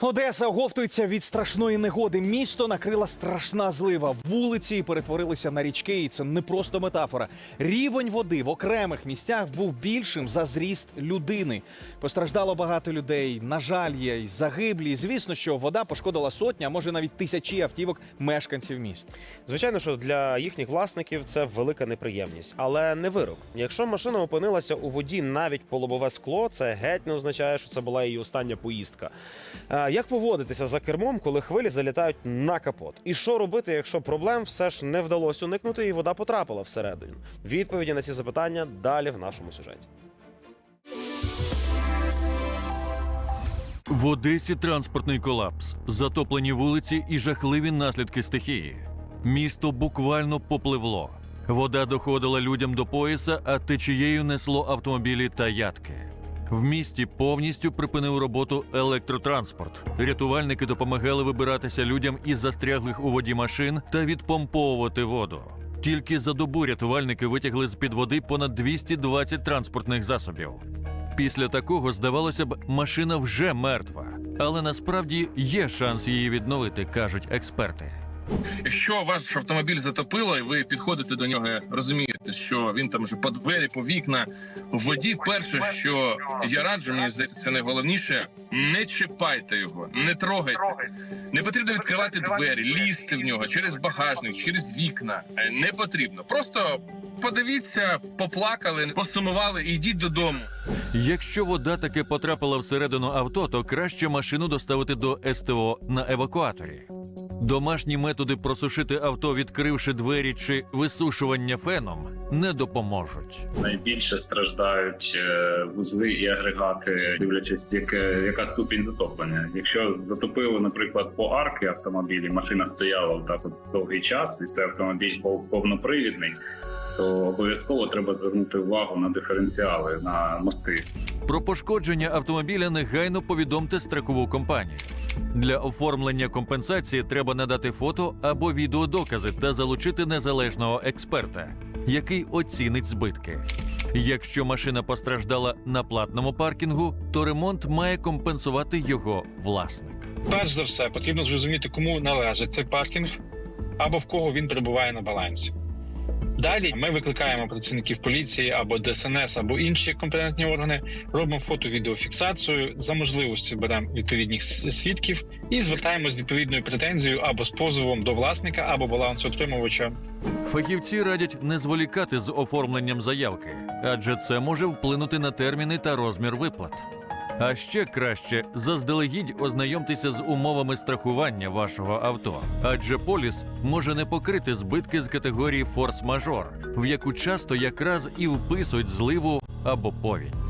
Одеса оговтується від страшної негоди. Місто накрила страшна злива. Вулиці перетворилися на річки, і це не просто метафора. Рівень води в окремих місцях був більшим за зріст людини. Постраждало багато людей. На жаль, є й загиблі. Звісно, що вода пошкодила сотні, а може навіть тисячі автівок мешканців міст. Звичайно, що для їхніх власників це велика неприємність, але не вирок. Якщо машина опинилася у воді навіть по лобове скло, це геть не означає, що це була її остання поїздка. Як поводитися за кермом, коли хвилі залітають на капот? І що робити, якщо проблем все ж не вдалося уникнути, і вода потрапила всередину? Відповіді на ці запитання далі в нашому сюжеті. В Одесі транспортний колапс, затоплені вулиці і жахливі наслідки стихії. Місто буквально попливло. Вода доходила людям до пояса, а течією несло автомобілі та ядки. В місті повністю припинив роботу електротранспорт. Рятувальники допомагали вибиратися людям із застряглих у воді машин та відпомповувати воду. Тільки за добу рятувальники витягли з під води понад 220 транспортних засобів. Після такого, здавалося б, машина вже мертва, але насправді є шанс її відновити, кажуть експерти. Якщо ваш автомобіль затопило, і ви підходите до нього, розумієте, що він там вже по двері, по вікна в воді. Перше, що я раджу, мені здається, це найголовніше. Не чіпайте його, не трогайте. Не потрібно відкривати двері, лізти в нього через багажник, через вікна. Е, Не потрібно. Просто подивіться, поплакали, посумували і йдіть додому. Якщо вода таки потрапила всередину авто, то краще машину доставити до СТО на евакуаторі. Домашні методи просушити авто, відкривши двері чи висушування феном, не допоможуть. найбільше страждають е, вузли і агрегати, дивлячись, яке, яка ступінь затоплення. Якщо затопили, наприклад, по арки автомобілі, машина стояла так от довгий час, і це автомобіль пов- повнопривідний, то обов'язково треба звернути увагу на диференціали, на мости. Про пошкодження автомобіля негайно повідомте страхову компанію. Для оформлення компенсації треба надати фото або відеодокази та залучити незалежного експерта, який оцінить збитки. Якщо машина постраждала на платному паркінгу, то ремонт має компенсувати його власник. Перш за все, потрібно зрозуміти, кому належить цей паркінг або в кого він перебуває на балансі. Далі ми викликаємо працівників поліції або ДСНС, або інші компетентні органи, робимо фото-відеофіксацію, за можливості беремо відповідних свідків і звертаємось з відповідною претензією або з позовом до власника або балансоотримувача Фахівці радять не зволікати з оформленням заявки, адже це може вплинути на терміни та розмір виплат. А ще краще заздалегідь ознайомтеся з умовами страхування вашого авто, адже поліс може не покрити збитки з категорії форс-мажор, в яку часто якраз і вписують зливу або повінь.